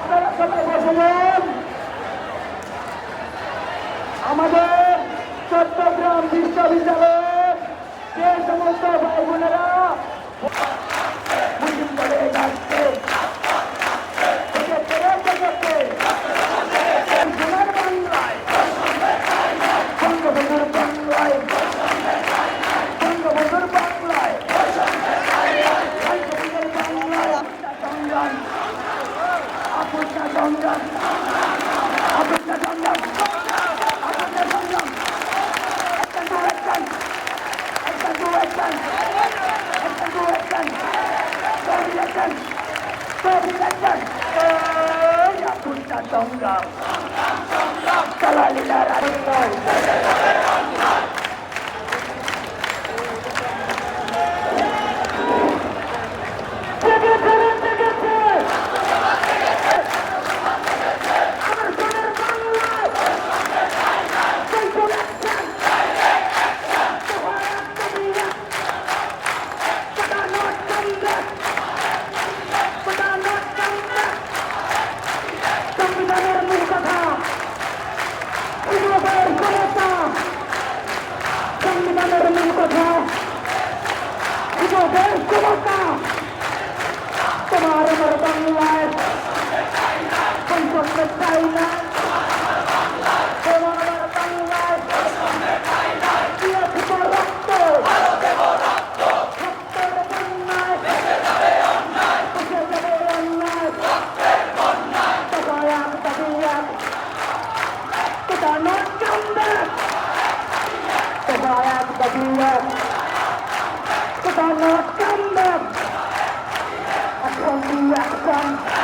আপনারা সবাই বসে আমাদের চট্টগ্রাম বিশ্ববিদ্যালয়ের যে সমস্ত ভাই বোনেরা সংগ্রাম সংগ্রাম সংগ্রাম চালালিলা রাজনীতি কথা। এটা দেশ ক্ষমতা। তোমার আমার বাংলায়। সম্পর্ক চাই না Batia. Kita nak tembak. Akan dia akan. Kita.